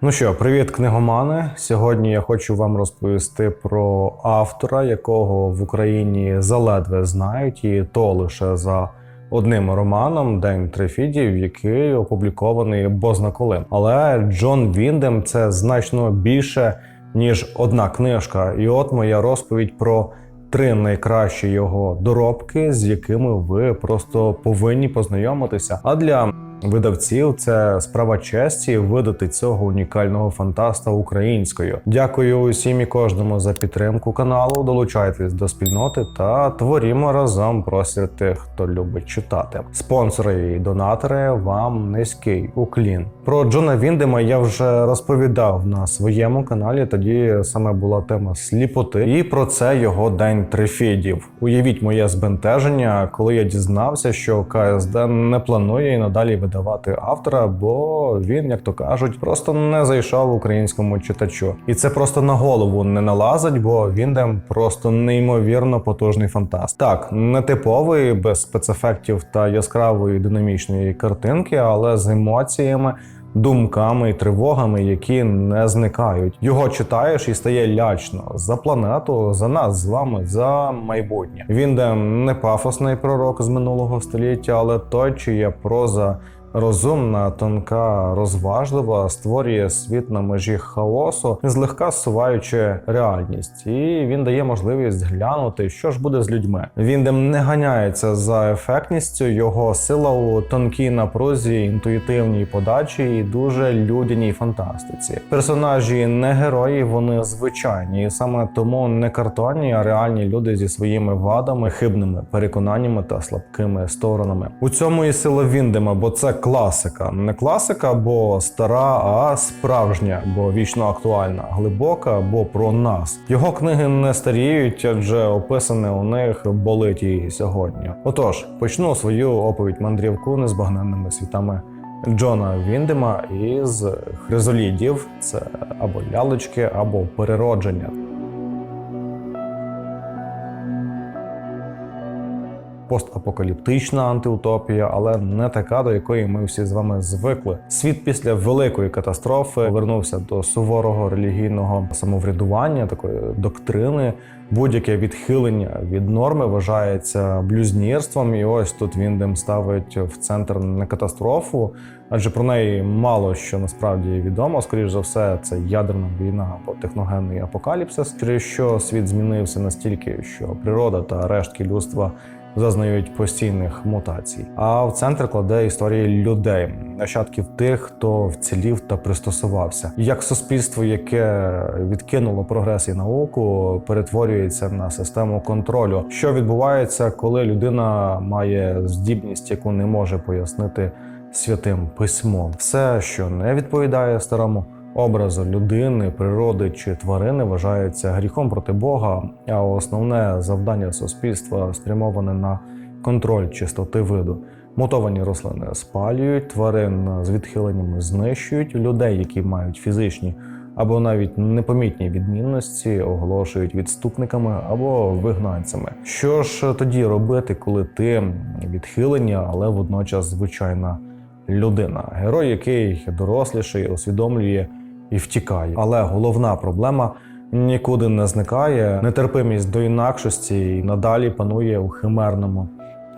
Ну що, привіт, книгомани. Сьогодні я хочу вам розповісти про автора, якого в Україні заледве знають, і то лише за одним романом День Трифідів, який опублікований бозна коли. Але Джон Віндем це значно більше ніж одна книжка. І от моя розповідь про три найкращі його доробки, з якими ви просто повинні познайомитися. А для видавців це справа честі видати цього унікального фантаста українською. Дякую усім і кожному за підтримку каналу. Долучайтесь до спільноти та творімо разом простір тих, хто любить читати. Спонсори і донатори вам низький уклін. Про Джона Віндема я вже розповідав на своєму каналі. Тоді саме була тема сліпоти, і про це його день трифідів. Уявіть моє збентеження, коли я дізнався, що КСД не планує і надалі видавати автора, бо він, як то кажуть, просто не зайшов українському читачу. І це просто на голову не налазить, бо Віндем просто неймовірно потужний фантаст. Так, не типовий, без спецефектів та яскравої динамічної картинки, але з емоціями. Думками і тривогами, які не зникають. Його читаєш і стає лячно за планету, за нас з вами, за майбутнє. Він де не пафосний пророк з минулого століття, але той, чия проза розумна, тонка, розважлива, створює світ на межі хаосу, злегка суваючи реальність, і він дає можливість глянути, що ж буде з людьми. Він не ганяється за ефектністю, його сила у тонкій напрузі, інтуїтивній подачі і дуже людяній фантастиці. Персонажі не герої, вони звичайні, і саме тому не картонні, а реальні люди зі своїми вадами, хибними переконаннями та слабкими сторонами. У цьому і сила Віндема, бо це класика. Не класика, бо стара, а справжня, бо вічно актуальна, глибока, бо про нас. Його книги не старіють, адже описане у них болить і сьогодні. Отож, почну свою оповідь мандрівку незбагненними світами. Джона Віндема із Хризолідів це або лялечки, або переродження. Постапокаліптична антиутопія, але не така, до якої ми всі з вами звикли. Світ після великої катастрофи вернувся до суворого релігійного самоврядування, такої доктрини. Будь-яке відхилення від норми вважається блюзнірством, і ось тут Віндем ставить в центр не катастрофу, адже про неї мало що насправді відомо. Скоріш за все, це ядерна війна або техногенний апокаліпсис, через що світ змінився настільки, що природа та рештки людства зазнають постійних мутацій. А в центр кладе історії людей, нащадків тих, хто вцілів та пристосувався. Як суспільство, яке відкинуло прогрес і науку, перетворюється на систему контролю. Що відбувається, коли людина має здібність, яку не може пояснити святим письмом? Все, що не відповідає старому образу людини, природи чи тварини вважається гріхом проти Бога, а основне завдання суспільства спрямоване на контроль чистоти виду. Мутовані рослини спалюють, тварин з відхиленнями знищують, людей, які мають фізичні або навіть непомітні відмінності, оголошують відступниками або вигнанцями. Що ж тоді робити, коли ти відхилення, але водночас звичайна людина? Герой, який доросліший, усвідомлює і втікає. Але головна проблема нікуди не зникає. Нетерпимість до інакшості і надалі панує у химерному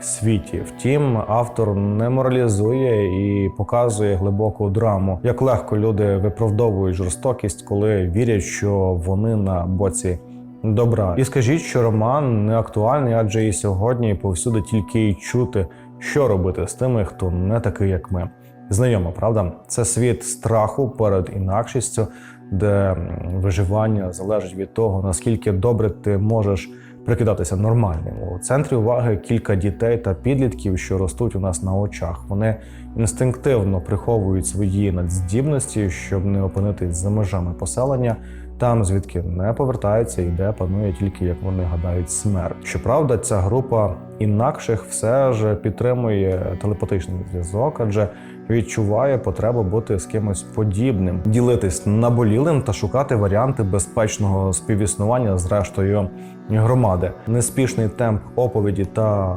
світі. Втім, автор не моралізує і показує глибоку драму, як легко люди виправдовують жорстокість, коли вірять, що вони на боці. Добра, і скажіть, що роман не актуальний, адже і сьогодні повсюди тільки й чути, що робити з тими, хто не такий, як ми. Знайомо, правда? Це світ страху перед інакшістю, де виживання залежить від того, наскільки добре ти можеш прикидатися нормальним. У центрі уваги кілька дітей та підлітків, що ростуть у нас на очах. Вони інстинктивно приховують свої надздібності, щоб не опинитись за межами поселення. Там, звідки не повертаються, і де панує тільки, як вони гадають, смерть. Щоправда, ця група інакших все ж підтримує телепатичний зв'язок, адже відчуває потребу бути з кимось подібним, ділитись наболілим та шукати варіанти безпечного співіснування з рештою громади. Неспішний темп оповіді та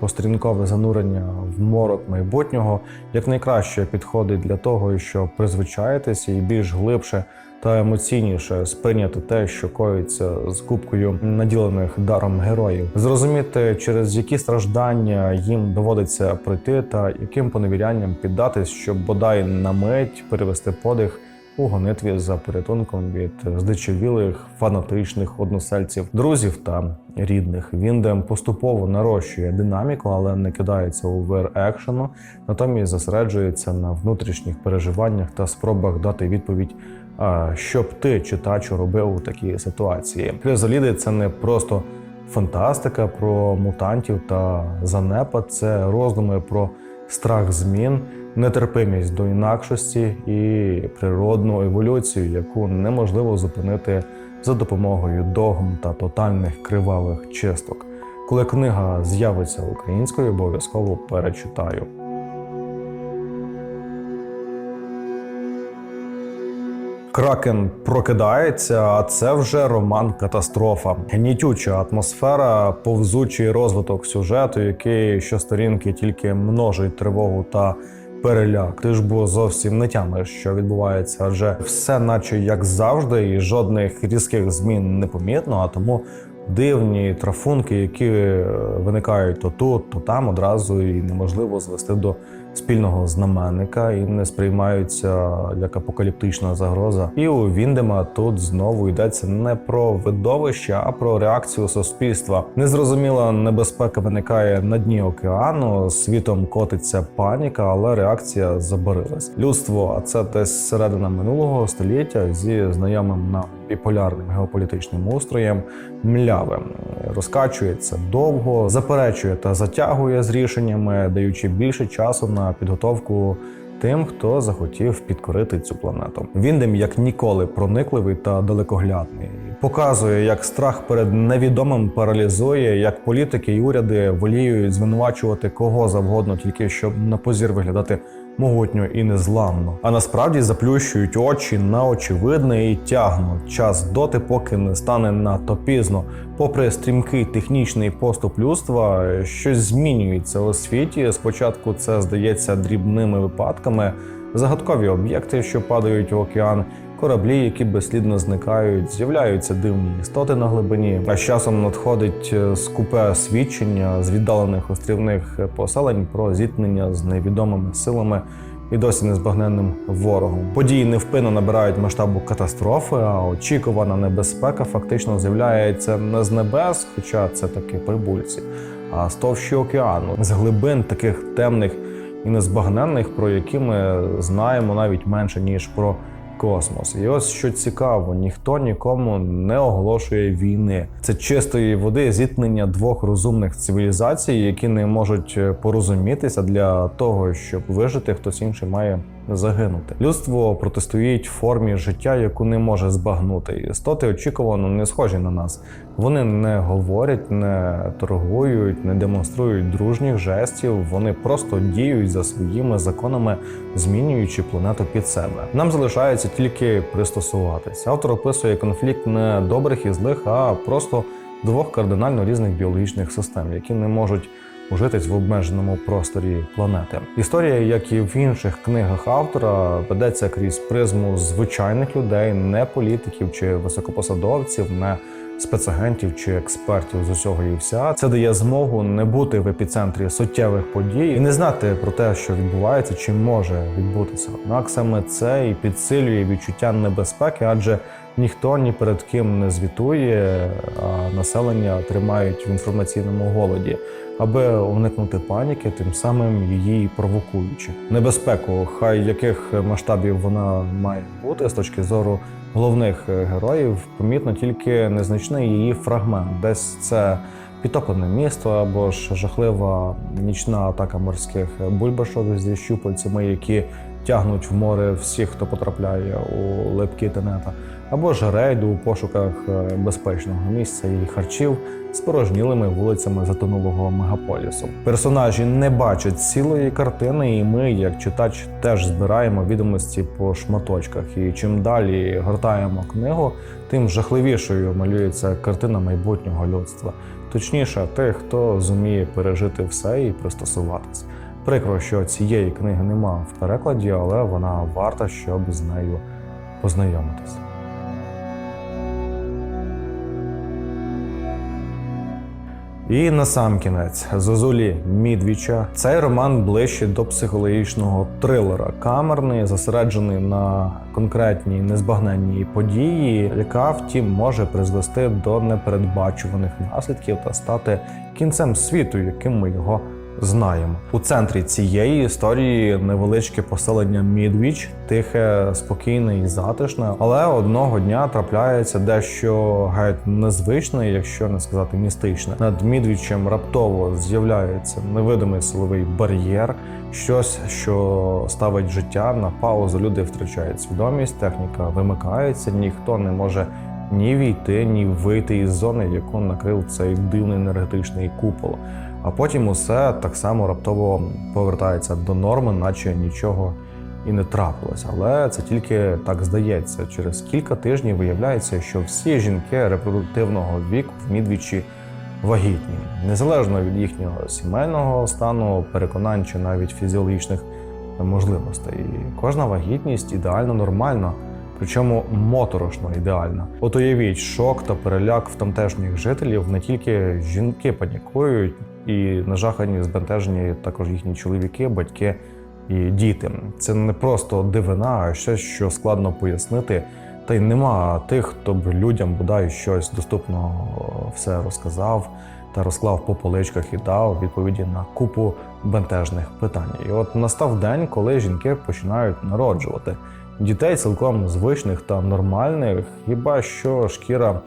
пострінкове занурення в морок майбутнього якнайкраще підходить для того, щоб призвичаїтися і більш глибше та емоційніше сприйняти те, що коїться з кубкою наділених даром героїв, зрозуміти, через які страждання їм доводиться пройти, та яким поневірянням піддатись, щоб бодай на мить перевести подих. У гонитві за порятунком від здичавілих фанатичних односельців, друзів та рідних. Віндем поступово нарощує динаміку, але не кидається у вир екшену, натомість зосереджується на внутрішніх переживаннях та спробах дати відповідь що б ти, читачу, робив у такій ситуації. Кризоліди це не просто фантастика про мутантів та занепад, це роздуми про страх змін, нетерпимість до інакшості і природну еволюцію, яку неможливо зупинити за допомогою догм та тотальних кривавих чисток. Коли книга з'явиться українською, обов'язково перечитаю. Кракен прокидається, а це вже роман катастрофа. Гнітюча атмосфера, повзучий розвиток сюжету, який щосторінки тільки множить тривогу та переляк. Ти ж бо зовсім не тямиш, що відбувається, адже все, наче як завжди, і жодних різких змін не помітно, а тому. Дивні трафунки, які е, виникають то тут, то там одразу і неможливо звести до спільного знаменника і не сприймаються як апокаліптична загроза. І у Віндема тут знову йдеться не про видовище, а про реакцію суспільства. Незрозуміла небезпека виникає на дні океану. Світом котиться паніка, але реакція забарилась. Людство, а це десь середина минулого століття зі знайомим нам біполярним геополітичним устроєм млявим розкачується довго, заперечує та затягує з рішеннями, даючи більше часу на підготовку. Тим, хто захотів підкорити цю планету, Віндем як ніколи проникливий та далекоглядний, показує, як страх перед невідомим паралізує, як політики і уряди воліють звинувачувати кого завгодно, тільки щоб на позір виглядати могутньо і незламно. А насправді заплющують очі на очевидне і тягнуть час доти, поки не стане надто пізно. Попри стрімкий технічний поступ людства, щось змінюється у світі. Спочатку це здається дрібними випадками, загадкові об'єкти, що падають в океан. Кораблі, які безслідно зникають, з'являються дивні істоти на глибині. А з часом надходить е, скупе свідчення з віддалених острівних поселень про зіткнення з невідомими силами і досі незбагненним ворогом. Події невпинно набирають масштабу катастрофи, а очікувана небезпека фактично з'являється не з небес, хоча це таки прибульці, а з товщі океану, з глибин таких темних і незбагненних, про які ми знаємо навіть менше ніж про космос. І ось що цікаво, ніхто нікому не оголошує війни. Це чистої води зіткнення двох розумних цивілізацій, які не можуть порозумітися для того, щоб вижити, хтось інший має загинути. Людство протистоїть формі життя, яку не може збагнути. Істоти очікувано не схожі на нас. Вони не говорять, не торгують, не демонструють дружніх жестів. Вони просто діють за своїми законами, змінюючи планету під себе. Нам залишається тільки пристосуватись. Автор описує конфлікт не добрих і злих, а просто двох кардинально різних біологічних систем, які не можуть ужитись в обмеженому просторі планети. Історія, як і в інших книгах автора, ведеться крізь призму звичайних людей, не політиків чи високопосадовців, не спецагентів чи експертів з усього і вся. Це дає змогу не бути в епіцентрі суттєвих подій і не знати про те, що відбувається, чи може відбутися. Однак саме це і підсилює відчуття небезпеки, адже ніхто ні перед ким не звітує, а населення тримають в інформаційному голоді. Аби уникнути паніки, тим самим її провокуючи небезпеку, хай яких масштабів вона має бути з точки зору головних героїв, помітно тільки незначний її фрагмент. Десь це підтоплене місто або ж жахлива нічна атака морських бульбашок зі щупальцями, які тягнуть в море всіх, хто потрапляє у липкі тенета, або ж рейду у пошуках е, безпечного місця і харчів з порожнілими вулицями затонулого мегаполісу. Персонажі не бачать цілої картини, і ми, як читач, теж збираємо відомості по шматочках. І чим далі гортаємо книгу, тим жахливішою малюється картина майбутнього людства. Точніше, тих, хто зуміє пережити все і пристосуватись. Прикро, що цієї книги нема в перекладі, але вона варта, щоб з нею познайомитись. І насамкінець Зозулі Мідвіча. Цей роман ближче до психологічного трилера, камерний, зосереджений на конкретній незбагненній події, яка втім може призвести до непередбачуваних наслідків та стати кінцем світу, яким ми його знаємо. У центрі цієї історії невеличке поселення Мідвіч, тихе, спокійне і затишне, але одного дня трапляється дещо геть незвичне, якщо не сказати містичне. Над Мідвічем раптово з'являється невидимий силовий бар'єр, щось, що ставить життя на паузу. Люди втрачають свідомість, техніка вимикається, ніхто не може. Ні війти, ні вийти із зони, яку накрив цей дивний енергетичний купол. А потім усе так само раптово повертається до норми, наче нічого і не трапилось. Але це тільки так здається. Через кілька тижнів виявляється, що всі жінки репродуктивного віку в Мідвічі вагітні, незалежно від їхнього сімейного стану, переконань чи навіть фізіологічних можливостей. І кожна вагітність ідеально нормальна. Причому моторошно ідеально. От уявіть, шок та переляк в тамтешніх жителів не тільки жінки панікують, і нажахані, збентежені також їхні чоловіки, батьки і діти. Це не просто дивина, а щось, що складно пояснити. Та й нема тих, хто б людям бодай щось доступно все розказав та розклав по поличках і дав відповіді на купу бентежних питань. І от настав день, коли жінки починають народжувати дітей цілком звичних та нормальних, хіба що шкіра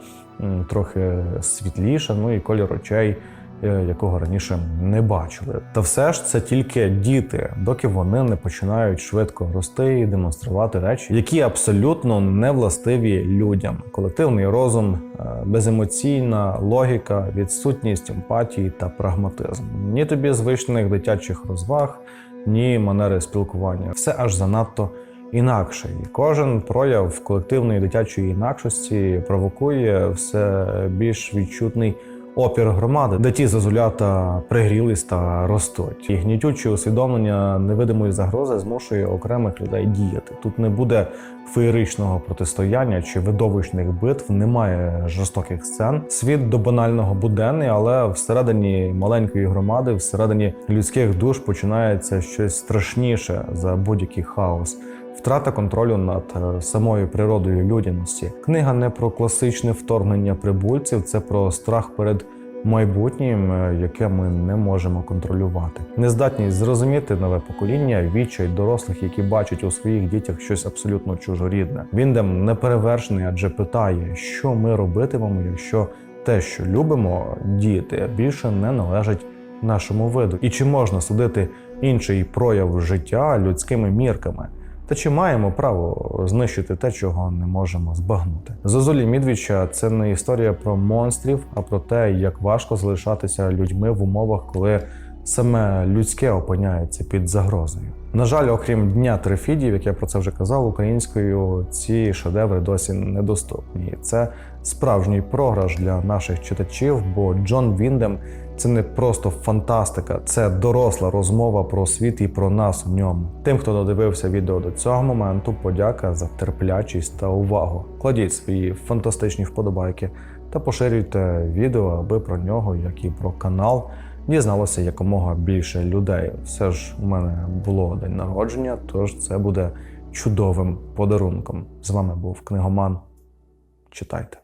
трохи світліша, ну і колір очей. Е, Якого раніше не бачили, та все ж це тільки діти, доки вони не починають швидко рости і демонструвати речі, які абсолютно не властиві людям: колективний розум, е, беземоційна логіка, відсутність емпатії та прагматизм. Ні тобі звичних дитячих розваг, ні манери спілкування. Все аж занадто інакше. І кожен прояв колективної дитячої інакшості провокує все більш відчутний опір громади, де ті зазулята пригрілись та ростуть. І гнітюче усвідомлення невидимої загрози змушує окремих людей діяти. Тут не буде феєричного протистояння чи видовищних битв, немає жорстоких сцен. Світ до банального буденний, але всередині маленької громади, всередині людських душ починається щось страшніше за будь-який хаос. Втрата контролю над е, самою природою людяності. Книга не про класичне вторгнення прибульців, це про страх перед майбутнім, е, яке ми не можемо контролювати. Нездатність зрозуміти нове покоління, відчай дорослих, які бачать у своїх дітях щось абсолютно чужорідне. Віндем неперевершений, адже питає, що ми робитимемо, якщо те, що любимо, діти більше не належить нашому виду, і чи можна судити інший прояв життя людськими мірками? Та чи маємо право знищити те, чого не можемо збагнути? Зозулі Мідвіча це не історія про монстрів, а про те, як важко залишатися людьми в умовах, коли саме людське опиняється під загрозою. На жаль, окрім дня трифідів, як я про це вже казав, українською ці шедеври досі недоступні. Це справжній програш для наших читачів, бо Джон Віндем це не просто фантастика, це доросла розмова про світ і про нас у ньому. Тим, хто додивився відео до цього моменту, подяка за терплячість та увагу. Кладіть свої фантастичні вподобайки та поширюйте відео, аби про нього, як і про канал, дізналося якомога більше людей. Все ж у мене було день народження, тож це буде чудовим подарунком. З вами був книгоман. Читайте.